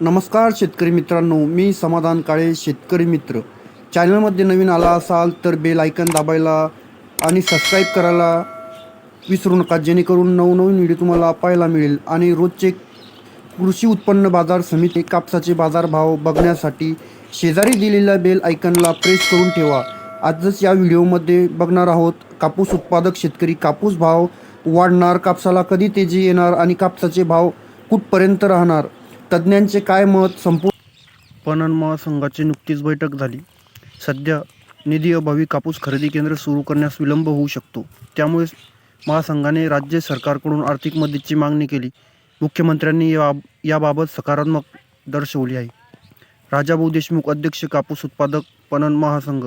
नमस्कार शेतकरी मित्रांनो मी समाधान काळे शेतकरी मित्र. चॅनलमध्ये नवीन आला असाल तर बेल आयकन दाबायला आणि सबस्क्राईब करायला विसरू नका जेणेकरून नवनवीन व्हिडिओ तुम्हाला पाहायला मिळेल. आणि रोजचे कृषी उत्पन्न बाजार समिती कापसाचे बाजारभाव बघण्यासाठी शेजारी दिलेल्या बेल आयकनला प्रेस करून ठेवा. आजच या व्हिडिओमध्ये बघणार आहोत कापूस उत्पादक शेतकरी कापूस भाव वाढणार कापसाला कधी तेजी येणार आणि कापसाचे भाव कुठपर्यंत राहणार? तज्ज्ञांचे काय मत संपूर्ण पणन महासंघाची नुकतीच बैठक झाली. सध्या निधी अभावी कापूस खरेदी केंद्र सुरू करण्यास विलंब होऊ शकतो. त्यामुळे महासंघाने राज्य सरकारकडून आर्थिक मदतीची मागणी केली. मुख्यमंत्र्यांनी या याबाबत सकारात्मक दर्शवली आहे. राजाभाऊ देशमुख अध्यक्ष कापूस उत्पादक पणन महासंघ.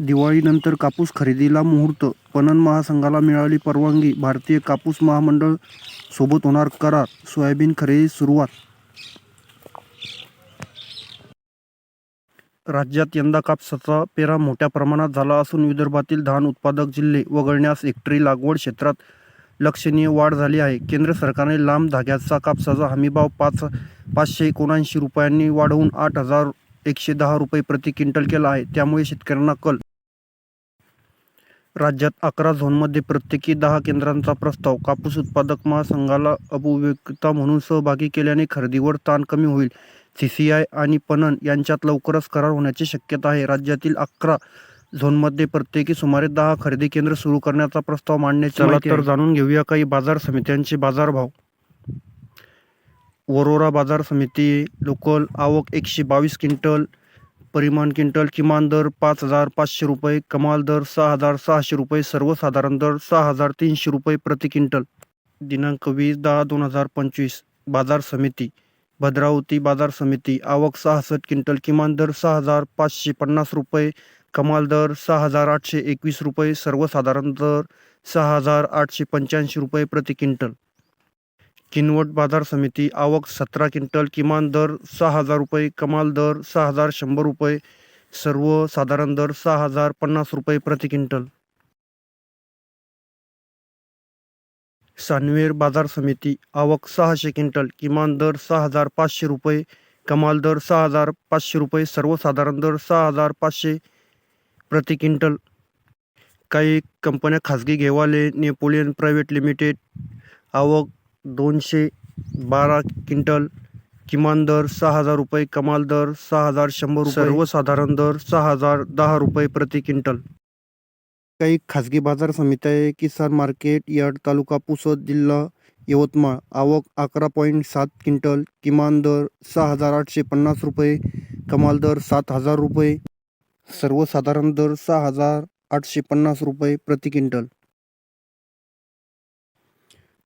दिवाळीनंतर कापूस खरेदीला मुहूर्त पणन महासंघाला मिळाली परवानगी भारतीय कापूस महामंडळ सोबत होणार करार. सोयाबीन खरेदी सुरुवात. राज्यात यंदा कापसाचा पेरा मोठ्या प्रमाणात झाला असून विदर्भातील धान उत्पादक जिल्हे वगळण्यास हेक्टरी लागवड क्षेत्रात लक्षणीय वाढ झाली आहे. केंद्र सरकारने लांब धाग्याचा कापसाचा हमीभाव पाच पाचशे एकोणऐंशी रुपयांनी वाढवून आठ हजार एकशे दहा रुपये प्रति क्विंटल केला आहे. त्यामुळे शेतकऱ्यांना कल राज्यात अकरा झोनमध्ये प्रत्येकी दहा केंद्रांचा प्रस्ताव. कापूस उत्पादक महासंघाला अभिव्यक्ता म्हणून सहभागी केल्याने खरेदीवर ताण कमी होईल. सीसीआय आणि पणन यांच्यात लवकरच करार होण्याची शक्यता आहे. राज्यातील अकरा झोनमध्ये प्रत्येकी सुमारे दहा खरेदी केंद्र सुरू करण्याचा प्रस्ताव मांडण्याची चला तर जाणून घेऊया काही बाजार समित्यांचे बाजारभाव. वरोरा बाजार समिती लोकल आवक एकशे बावीस क्विंटल परिमाण क्विंटल किमान दर पाच हजार पाचशे रुपये कमाल दर सहा हजार सहाशे रुपये सर्वसाधारण दर सहा हजार तीनशे रुपये प्रति क्विंटल. दिनांक वीस दहा दोन हजार पंचवीस बाजार समिती. भद्रावती बाजार समिती आवक सहासष्ट क्विंटल किमान दर सहा हजार पाचशे पन्नास रुपये कमाल दर सहा हजार आठशे एकवीस रुपये सर्वसाधारण दर सहा हजार आठशे पंच्याऐंशी रुपये प्रति क्विंटल. किनवट बाजार समिती आवक सतरा क्विंटल किमान दर सहा हजार रुपये कमाल दर सहा हजार शंभर रुपये सर्वसाधारण दर सहा हजार पन्नास रुपये प्रति क्विंटल. सानवेर बाजार समिती आवक सहाशे क्विंटल किमान दर सहा हजार पाचशे रुपये कमाल दर सहा हजार पाचशे रुपये सर्वसाधारण दर सहा हजार पाचशे प्रति क्विंटल. काही कंपन्या खाजगी घेवाले नेपोलियन प्रायव्हेट लिमिटेड आवक दोनशे बारा क्विंटल किमान दर सहा हजार रुपये कमाल दर सहा हजार शंभर रुपये सर्वसाधारण दर सहा हजार दहा रुपये प्रति क्विंटल. काही खाजगी बाजार समित्या आहे किसान मार्केट यार्ड तालुका पुसद जिल्हा यवतमाळ. आवक अकरा पॉईंट सात क्विंटल किमान दर सहा हजार आठशे पन्नास रुपये कमाल दर सात हजार रुपये. सर्वसाधारण दर सहा हजार आठशे पन्नास रुपये प्रति क्विंटल.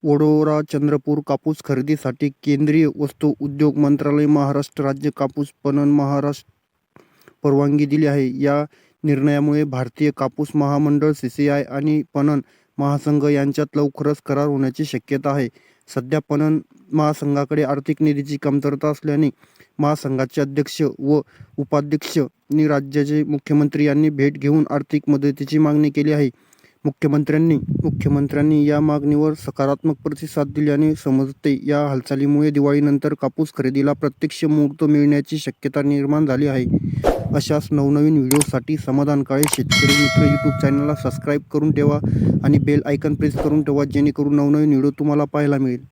वडोरा चंद्रपूर कापूस खरेदीसाठी केंद्रीय वस्तू उद्योग मंत्रालय महाराष्ट्र राज्य कापूस पणन महाराष्ट्र परवानगी दिली आहे. या निर्णयामुळे भारतीय कापूस महामंडळ सी सी आय आणि पणन महासंघ यांच्यात लवकरच करार होण्याची शक्यता आहे. सध्या पणन महासंघाकडे आर्थिक निधीची कमतरता असल्याने महासंघाचे अध्यक्ष व उपाध्यक्ष आणि राज्याचे मुख्यमंत्री यांनी भेट घेऊन आर्थिक मदतीची मागणी केली आहे. मुख्यमंत्र्यांनी मुख्यमंत्र्यांनी या मागणीवर सकारात्मक प्रतिसाद दिल्याने समजते या हालचालीमुळे दिवाळीनंतर कापूस खरेदीला प्रत्यक्ष मुहूर्त मिळण्याची शक्यता निर्माण झाली आहे. अशाच नवनवीन व्हिडिओसाठी समाधान काळे शेतकरी मित्र यूट्यूब चॅनलला सबस्क्राईब करून ठेवा आणि बेल आयकन प्रेस करून ठेवा जेणेकरून नवनवीन व्हिडिओ तुम्हाला पाहायला मिळेल.